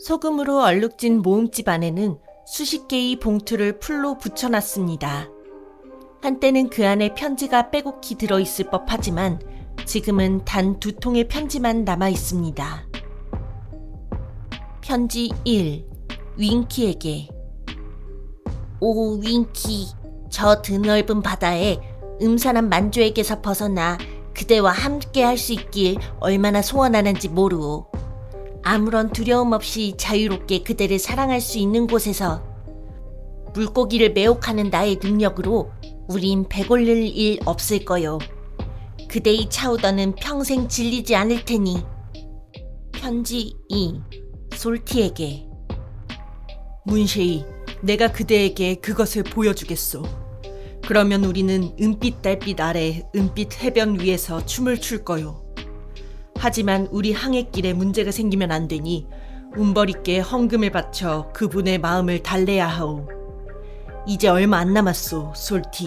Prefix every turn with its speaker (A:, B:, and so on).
A: 소금으로 얼룩진 모음집 안에는 수십 개의 봉투를 풀로 붙여놨습니다. 한때는 그 안에 편지가 빼곡히 들어있을 법하지만 지금은 단 두 통의 편지만 남아 있습니다. 편지 1. 윙키에게 오 윙키, 저 드넓은 바다에 음산한 만주에게서 벗어나 그대와 함께 할 수 있길 얼마나 소원하는지 모르오. 아무런 두려움 없이 자유롭게 그대를 사랑할 수 있는 곳에서 물고기를 매혹하는 나의 능력으로 우린 배골릴 일 없을 거요. 그대의 차우더는 평생 질리지 않을 테니. 편지 2. 솔티에게
B: 문쉐이, 내가 그대에게 그것을 보여주겠소. 그러면 우리는 은빛 달빛 아래 은빛 해변 위에서 춤을 출 거요. 하지만 우리 항해길에 문제가 생기면 안 되니 운벌이께 헌금을 바쳐 그분의 마음을 달래야 하오. 이제 얼마 안 남았소, 솔티.